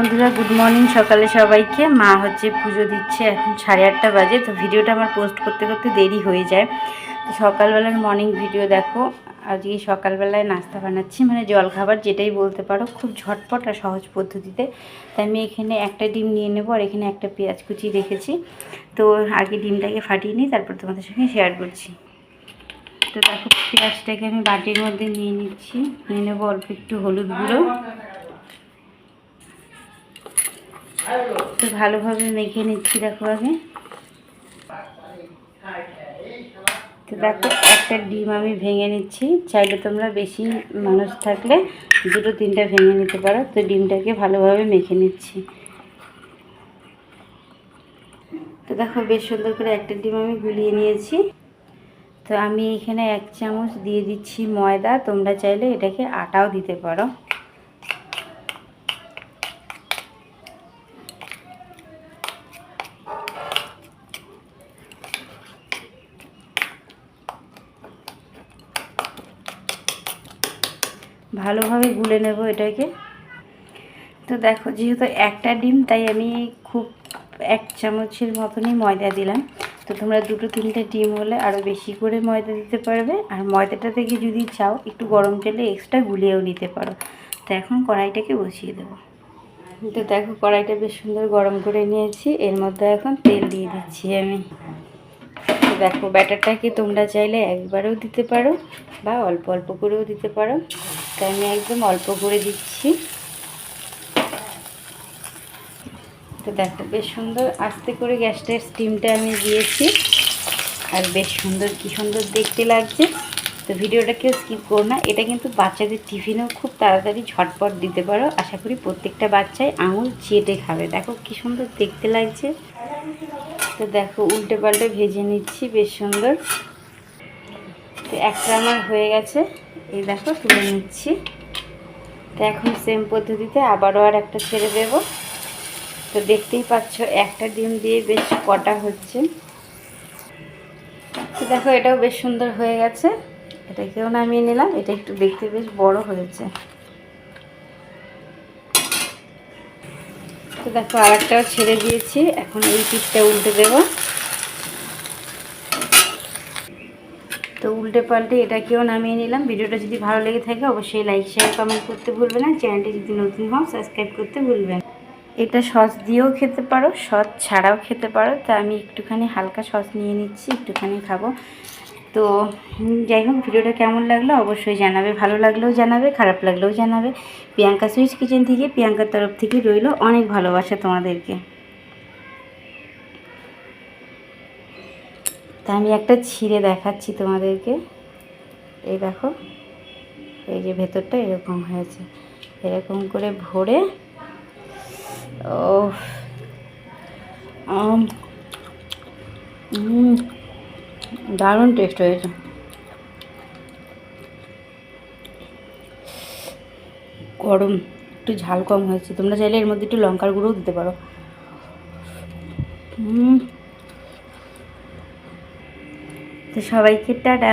বন্ধুরা good morning সকালে সবাইকে। মা হচ্ছে পুজো দিচ্ছে, এখন সাড়ে আটটা বাজে, তো ভিডিওটা আমার পোস্ট করতে করতে দেরি হয়ে যায়। তো সকালবেলার মর্নিং ভিডিও দেখো, আজকে সকালবেলায় নাস্তা বানাচ্ছি মানে জল খাবার যেটাই বলতে পারো, খুব ঝটপট আর সহজ পদ্ধতিতে। তাই আমি এখানে একটা ডিম নিয়ে নেব, আর এখানে একটা পেঁয়াজ কুচি রেখেছি। তো আগে ডিমটাকে ফাটিয়ে নিই, তারপর তোমাদের সঙ্গে শেয়ার করছি। তো দেখো, পেঁয়াজটাকে আমি বাটির মধ্যে নিয়ে নিচ্ছি, নিয়ে নেব অল্প একটু হলুদ গুঁড়ো। তো ভালোভাবে মেখে নিচ্ছি, দেখো আগে। তো দেখো, একটা ডিম আমি ভেঙে নিচ্ছি। চাইলে তোমরা বেশি মানুষ থাকলে দুটো, তিনটা ভেঙে নিতে পারো। তো ডিমটাকে ভালোভাবে মেখে নিচ্ছি। তো দেখো, বেশ সুন্দর করে একটা ডিম আমি গুলিয়ে নিয়েছি। তো আমি এখানে এক চামচ দিয়ে দিচ্ছি ময়দা। তোমরা চাইলে এটাকে আটাও দিতে পারো। ভালোভাবে গুলে নেব এটাকে। তো দেখো, যেহেতু একটা ডিম, তাই আমি খুব এক চামচের মতনই ময়দা দিলাম। তো তোমরা দুটো তিনটে ডিম হলে আরও বেশি করে ময়দা দিতে পারবে। আর ময়দাটা থেকে যদি চাও, একটু গরম তেলে এক্সট্রা গুলিয়েও নিতে পারো। তো এখন কড়াইটাকে বসিয়ে দেবো। তো দেখো, কড়াইটা বেশ সুন্দর গরম করে নিয়েছি। এর মধ্যে এখন তেল দিয়ে দিচ্ছি আমি। তো দেখো ব্যাটারটাকে তোমরা চাইলে একবারেও দিতে পারো বা অল্প অল্প করেও দিতে পারো। তো আমি একদম অল্প করে দিচ্ছি। তো দেখো, বেশ সুন্দর আস্তে করে গ্যাসটার স্টিমটা আমি দিয়েছি। আর বেশ সুন্দর, কি সুন্দর দেখতে লাগছে। তো ভিডিওটা কেউ স্কিপ করো না। এটা কিন্তু বাচ্চাদের টিফিনেও খুব তাড়াতাড়ি ঝটপট দিতে পারো। আশা করি প্রত্যেকটা বাচ্চাই আঙুল চেটে খাবে। দেখো, কি সুন্দর দেখতে লাগছে। তো দেখো উল্টে পাল্টে ভেজে নিচ্ছি, বেশ সুন্দর। তো একটা আমার হয়ে গেছে। এই দেখো, তুলে নিচ্ছি। তো এখন সেম পদ্ধতিতে আবারও আর একটা ছেড়ে দেব। তো দেখতেই পাচ্ছ, একটা ডিম দিয়ে বেশ কটা হচ্ছে। তো দেখো, এটাও বেশ সুন্দর হয়ে গেছে। এটাকেও নামিয়ে নিলাম। এটা একটু দেখতে বেশ বড় হয়েছে। তো দেখো আর একটাও ছেড়ে দিয়েছি। এখন এই পিঠটা উল্টে দেব। তো উল্টে পাল্টে এটাকেও নামিয়ে নিলাম। ভিডিওটা যদি ভালো লেগে থাকে, অবশ্যই লাইক শেয়ার কমেন্ট করতে ভুলবে না। চ্যানেলটি যদি নতুন হও সাবস্ক্রাইব করতে ভুলবেন এটা সস দিয়েও খেতে পারো, সস ছাড়াও খেতে পারো। তা আমি একটুখানি হালকা সস নিয়ে নিচ্ছি, একটুখানি খাব। তো যাই হোক, ভিডিওটা কেমন লাগল অবশ্যই জানাবে, ভালো লাগলেও জানাবে, খারাপ লাগলেও জানাবে। প্রিয়াঙ্কা সুইচ কিচেন থেকে, প্রিয়াঙ্কার তরফ থেকে রইল অনেক ভালোবাসা তোমাদেরকে। তা আমি একটা ছিঁড়ে দেখাচ্ছি তোমাদেরকে। এই দেখো, এই যে ভেতরটা এরকম হয়েছে। এরকম করে ভরে ও দারুণ টেস্ট হয়েছে। গরম, একটু ঝাল কম হয়েছে। তোমরা চাইলে এর মধ্যে একটু লঙ্কার গুঁড়োও দিতে পারো। তো সবাইকে টাটা।